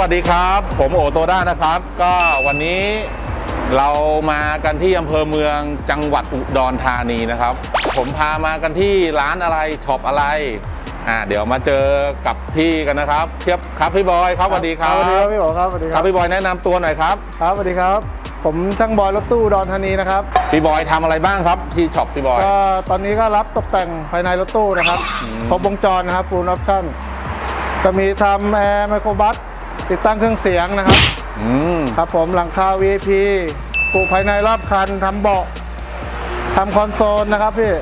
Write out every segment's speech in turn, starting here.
วัสดีครับ ผมโอโตด้านะครับ ก็วันนี้เรามากันที่อำเภอเมืองจังหวัดอุดรธานีนะครับ ผมพามากันที่ร้านอะไรช็อปอะไรอ่าเดี๋ยวมาเจอกับพี่กันนะครับเทียบครับพี่บอยครับสวัสดีครับสวัสดีครับพี่โอครับสวัสดีคครัรับบพี่บอยแนะนำตัวหน่อยครับครับสวัสดีครับ ผมช่างบอยรถตู้ดอนธานีนะครับ พี่บอยทำอะไรบ้างครับที่ช็อปพี่บอย ก็ตอนนี้ก็รับตกแต่งภายในรถตู้นะครับครบวงจรนะครับ full option ก็มีทำแอร์ไมโครบัส ติดตั้งเครื่องเสียงนะครับอืมครับผมหลังคา VIP ปลูกภายในรอบคันทำเบาะทำคอนโซลนะครับพี่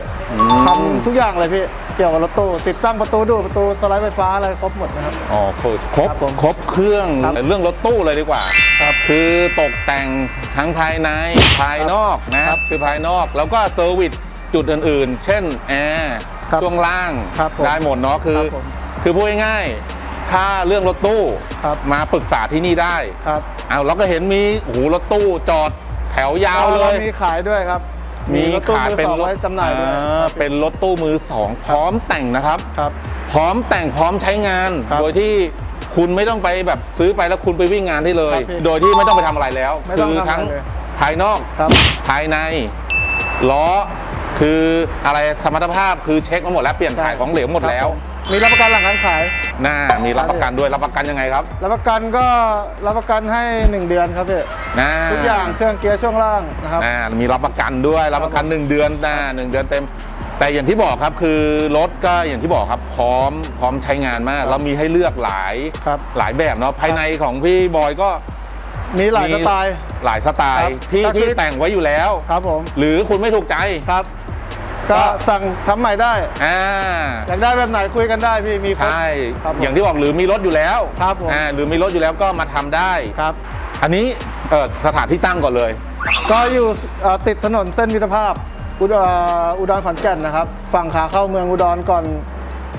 ทำทุกอย่างเลยพี่เกี่ยวกับรถตู้ติดตั้งประตูดูดประตูสไลด์ไฟฟ้าอะไรครบหมดนะครับอ๋อครบครบครับผมครบเครื่องครับเรื่องรถตู้เลยดีกว่าครับคือตกแต่งทั้งภายในภายนอกนะครับคือภายนอกแล้วก็เซอร์วิสจุดอื่น ๆ เช่นแอร์ครับช่วงล่างครับผมได้หมดเนาะคือครับผมคือพูดง่ายๆ ถ้าเรื่องรถตู้ครับมาปรึกษาที่นี่ได้ครับเอาเราก็เห็นมีโอ้โหรถตู้จอดแถวยาวเลรยมีขายด้วยครับมีรถตู้ขายมือเป็นสองรถไว้จำหน่ายด้วยอ่าเป็นรถตู้มือสองพร้อมแต่งนะครับ ครับ พร้อมแต่งพร้อมใช้งาน ครับโดยที่คุณไม่ต้องไปแบบซื้อไปแล้วคุณไปวิ่งงานได้เลย ครับพี่โดยที่ไม่ต้องไปทำอะไรแล้วไม่ต้องคืทำอะไรทั้งเลยภายนอกครับภายในล้อคืออะไรสมรรถภาพคือเช็คมาหมดแล้วเปลี่ยนถ่ายของเหลวหมดแล้วมี รับประกันหลังการขาย น่ามีรับประกันด้วยรับประกันยังไงครับรับประกันก็รับประกันให้ 1 เดือนครับพี่น่าทุกอย่างเครื่องเกียร์ช่วงล่างนะครับน่ามีรับประกันด้วยรับประกันหนึ่งเดือนน่าหนึ่งเดือนเต็ม แต่อย่างที่บอกครับคือรถก็อย่างที่บอกครับพร้อมพร้อมใช้งานมากครับแล้วมีให้เลือกหลายครับหลายแบบเนาะภายในของพี่บอยก็มีหลายสไตล์ หลายสไตครัล์บที่ก็คือที่แต่งไว้อยู่แล้วครับผม หรือคุณไม่ถูกใจครับ ก็ก็สั่งทำใหม่ได้อ่าอยากได้แบบไหนคุยกันได้พี่มีครบ ใช่ครับผมอย่างที่บอกหรือมีรถอยู่แล้วครับผม อ่าหรือมีรถอยู่แล้วก็มาทำได้ ครับ อันนี้เออสถานที่ตั้งก่อนเลย ก็อยู่เอ่อติดถนนเส้นมิตรภาพอุดเอ่ออุดรขอนแก่นนะครับ ฝั่งขาเข้าเมืองอุดรก่อน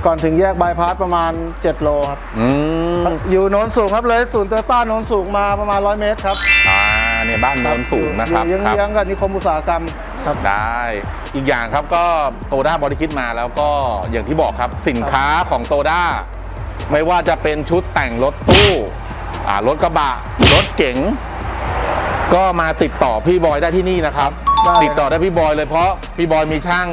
ก่อนถึงแยกบายพาสประมาณ 7 โลครับ อืมอยู่โน้นสูงครับเลยศูนย์เตอร์ต้าโน้นสูงมาประมาณ 100 เมตรครับอ่าเนี่ยบ้านโนนสูงนะครับอยู่ครับเยื้องๆกับนิคมอุตสาหกรรมครับ ได้ อีกอย่างครับก็โตด้าบริคิดมาแล้วก็อย่างที่บอกครับสินค้าของโตด้าไม่ว่าจะเป็นชุดแต่งรถตู้อ่ารถกระบะ รถเก๋งก็มาติดต่อพี่บอยได้ที่นี่นะครับได้เลยติดต่อได้พี่บอยเลยเพราะพี่บอยมีช่าง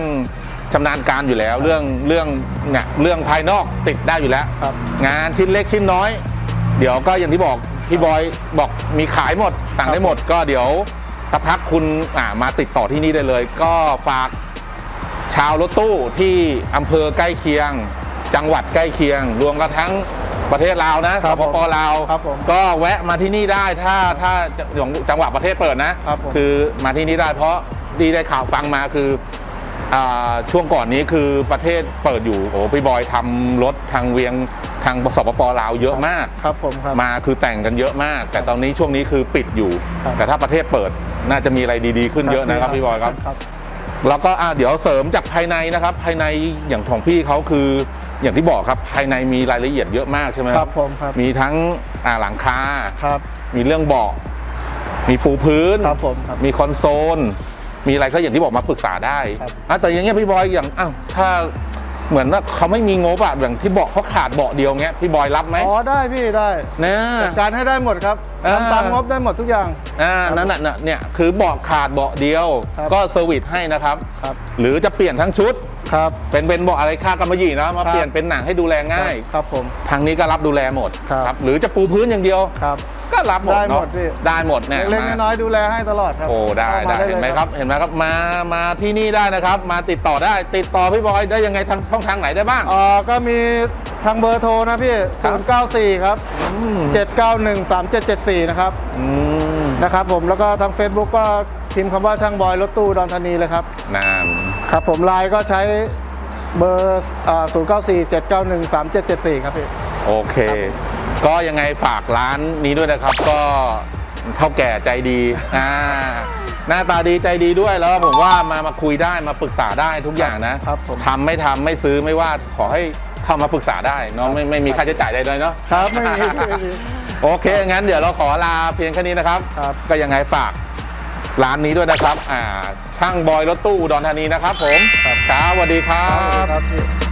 ชำนาญการอยู่แล้ว เรื่องเรื่องเนี่ยเรื่องภายนอกติดได้อยู่แล้วครับงานชิ้นเล็กชิ้นน้อย เดี๋ยวก็อย่างที่บอกพี่บอยบอกมีขายหมดสั่งได้หมดก็เดี๋ยว สักพักคุณอ่ามาติดต่อที่นี่ได้เลย ก็ฝากชาวรถตู้ที่อำเภอใกล้เคียง จังหวัดใกล้เคียง รวมกระทั่งประเทศลาวนะคสรับปผมปลาวครับผมก็แวะมาที่นี่ได้ถ้าถ้าจังหวัดประเทศเปิดนะครับผมอมาที่นี่ได้เพราะดีได้ข่าวฟังมาคืออ่าช่วงก่อนนี้คือประเทศเปิดอยู่โอ้พี่บอยทำรถทางเวียงทางสปปลาวเยอะมากครับผมครับมาคือแต่งกันเยอะมาก แต่ตอนนี้ช่วงนี้คือปิดอยู่ครับแต่ถ้าประเทศเปิด น่าจะมีอะไรดีๆขึ้นเยอะนะครับพี่บอยครับครับแล้วก็อะเดี๋ยวเสริมจากภายในนะครับ ภายในอย่างของพี่เขาคืออย่างที่บอกครับภายในมีรายละเอียดเยอะมากใช่ไหมครับผมครับ มีทั้งอ่าหลังคาครับมีเรื่องเบาะมีปูพื้นครับผมครับมีคอนโซลมีอะไรก็อย่างที่บอกมาปรึกษาได้ครับอะแต่อย่างเงี้ยพี่บอยอย่างอ้าวถ้า เหมือนว่าเขาไม่มีงบอะอย่างที่เบาะเขาขาดเบาะเดียวเงี้ยพี่บอยรับไหมอ๋อได้พี่ได้นะ จัดการให้ได้หมดครับอ่าทำตามงบได้หมดทุกอย่าง อ่านั่นน่ะน่ะเนี่ยคือเบาะขาดเบาะเดียว ครับก็เซอร์วิสให้นะครับ ครับ หรือจะเปลี่ยนทั้งชุด ครับ เป็นเป็นเบาะอะไรค่ากำมะหยี่นะมาครับ เปลี่ยนเป็นหนังให้ดูแลง่าย ครับผม ทางนี้ก็รับดูแลหมดครับ หรือจะปูพื้นอย่างเดียว ครับ ก็รับหมดได้หมเนาะดพี่ ได้หมดเนี่ยเล็กมา ๆน้อยๆดูแลให้ตลอดครับโอ้ได้ข้าาได้เห็นไหมลย ครับเห็นไหมครับมามาที่นี่ได้นะครับ มาติดต่อได้ ติดต่อพี่บอยได้ยังไงทางช่องทางไหนได้บ้างอ่าก็มีทางเบอร์โทรนะพี่ ครับ094 ครับ791 3774 นะครับ อืมนะครับผม แล้วก็ทาง Facebook ก็พิมพ์คำว่าช่างบอยรถตู้ดอนธานีเลยครับ นานครับผมไลน์ก็ใช้เบอร์อ่า094 791 3774 ครับพี่ โอเค ก็ยังไงฝากร้านนี้ด้วยนะครับ ก็เท่าแก่ใจดีอ่าหน้าตาดีใจดีด้วยแล้วผมว่ามามาคุยได้มาปรึกษาได้ทุกอย่างนะครับผม ทำไม่ทำไม่ซื้อไม่ว่าขอให้เข้ามาปรึกษาได้เนาะไม่ไม่มีค่าใช้จ่ายใดๆเนาะ ครับไม่มีไม่มี โอเค งั้นเดี๋ยวเราขอลาเพียงแค่นี้นะครับ ครับ ก็ยังไงฝากร้านนี้ด้วยนะครับ อ่า ช่างบอยรถตู้อุดรธานีนะครับผม ครับครับสวัสดีครัสวัสดีบ ครับพี่